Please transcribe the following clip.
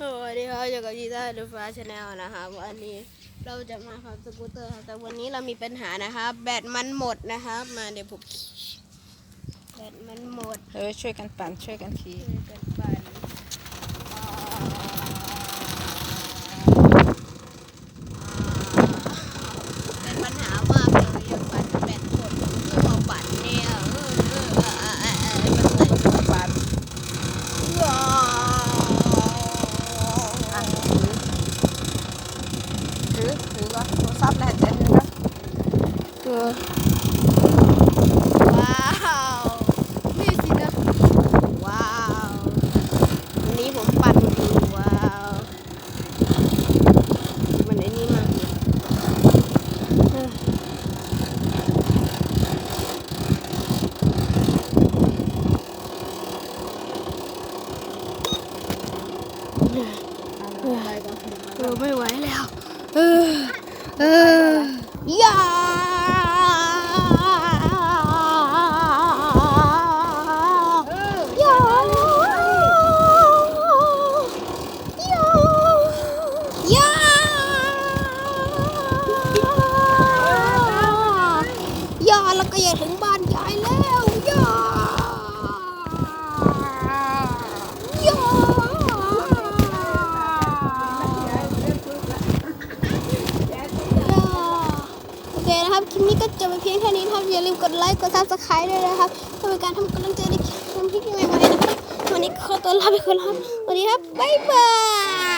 สวัสดีครับอยู่กับยีต้าดูฟ้าชาแนลนะครับวันนี้เราจะมาขับสกูตเตอร์ครับแต่วันนี้เรามีปัญหานะครับ แบตมันหมดนะครับ มาเดี๋ยวผมแบตมันหมดเออช่วยกันปั่นช่วยกันขี่ ช่วยกันปั่นอ่าเป็นปัญหามากเลยยังปั่นแบตหมดผมเพิ่งมาปั่นเนี่ยเออเออเออเออเออมันใส่ ปั่น ว้าว อะ ถือถือว่าโทรศัพท์แหละจะถือว่าเอว้าวนี่สินะว้าววันนี้ผมปั่นดูว้าวมันไอ้นี่มากเลยเออไม่ไหวแล้ว เออเออยาอยายายาแล้วก็อย่าถึงบ้านยายแล้วยายา โอเค นะครับ คลิปนี้ก็จบไปเพียงเท่านี้นะครับอย่าลืมกดไลค์ กดซับสไครต์ด้วยนะครับเพื่อเป็นการทำกำลังใจในคลิปใหม่ๆนะครับ วันนี้ขอตัวลาไปก่อนครับสวัสดีครับ บ๊ายบาย